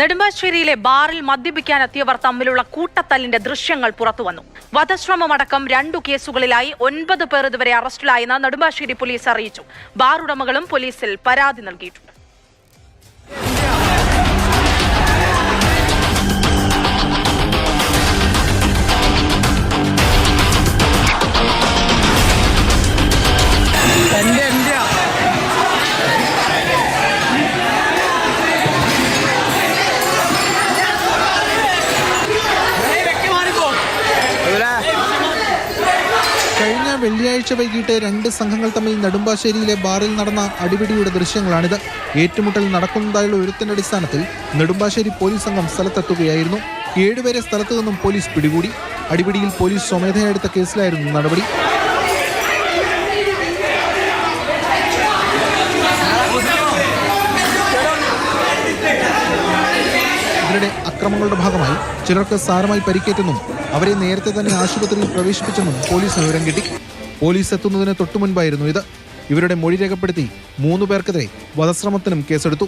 നെടുമ്പാശ്ശേരിയിലെ ബാറിൽ മദ്യപിക്കാനെത്തിയവർ തമ്മിലുള്ള കൂട്ടത്തല്ലിന്റെ ദൃശ്യങ്ങൾ പുറത്തുവന്നു. വധശ്രമമടക്കം രണ്ടു കേസുകളിലായി ഒൻപത് പേർ ഇതുവരെ അറസ്റ്റിലായെന്ന് നെടുമ്പാശ്ശേരി പോലീസ് അറിയിച്ചു. ബാർ ഉടമകളും പോലീസിൽ പരാതി നൽകിയിട്ടുണ്ട്. കഴിഞ്ഞ വെള്ളിയാഴ്ച വൈകിട്ട് രണ്ട് സംഘങ്ങൾ തമ്മിൽ നെടുമ്പാശ്ശേരിയിലെ ബാറിൽ നടന്ന അടിപിടിയുടെ ദൃശ്യങ്ങളാണിത്. ഏറ്റുമുട്ടൽ നടക്കുന്നതായുള്ള ഒരുത്തിന്റെ അടിസ്ഥാനത്തിൽ നെടുമ്പാശ്ശേരി പോലീസ് സംഘം സ്ഥലത്തെത്തുകയായിരുന്നു. ഏഴുപേരെ സ്ഥലത്തു നിന്നും പോലീസ് പിടികൂടി. അടിപിടിയിൽ പോലീസ് സ്വമേധയാ എടുത്ത കേസിലായിരുന്നു നടപടി. അക്രമങ്ങളുടെ ഭാഗമായി ചിലർക്ക് സാരമായി പരിക്കേറ്റെന്നും അവരെ നേരത്തെ തന്നെ ആശുപത്രിയിൽ പ്രവേശിപ്പിച്ചെന്നും പോലീസ് വിവരം കിട്ടി. പോലീസ് എത്തുന്നതിന് തൊട്ടു മുൻപായിരുന്നു ഇത്. ഇവരുടെ മൊഴി രേഖപ്പെടുത്തി മൂന്നു പേർക്കെതിരെ വധശ്രമത്തിനും കേസെടുത്തു.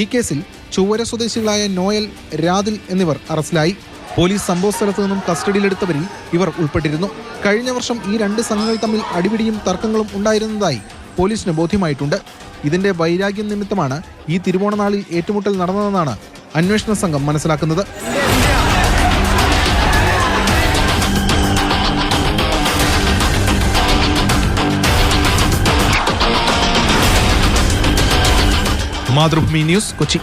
ഈ കേസിൽ ചൊവ്വര സ്വദേശികളായ നോയൽ രാതിൽ എന്നിവർ അറസ്റ്റിലായി. പോലീസ് സംഭവ സ്ഥലത്തു നിന്നും കസ്റ്റഡിയിലെടുത്തവരിൽ ഇവർ ഉൾപ്പെട്ടിരുന്നു. കഴിഞ്ഞ വർഷം ഈ രണ്ട് സംഘങ്ങൾ തമ്മിൽ അടിപിടിയും തർക്കങ്ങളും ഉണ്ടായിരുന്നതായി പോലീസിന് ബോധ്യമായിട്ടുണ്ട്. ഇതിന്റെ വൈരാഗ്യം നിമിത്തമാണ് ഈ തിരുവോണനാളിൽ ഏറ്റുമുട്ടൽ നടന്നതെന്നാണ് അന്വേഷണ സംഘം മനസ്സിലാക്കുന്നത്. മാതൃഭൂമി ന്യൂസ് കൊച്ചി.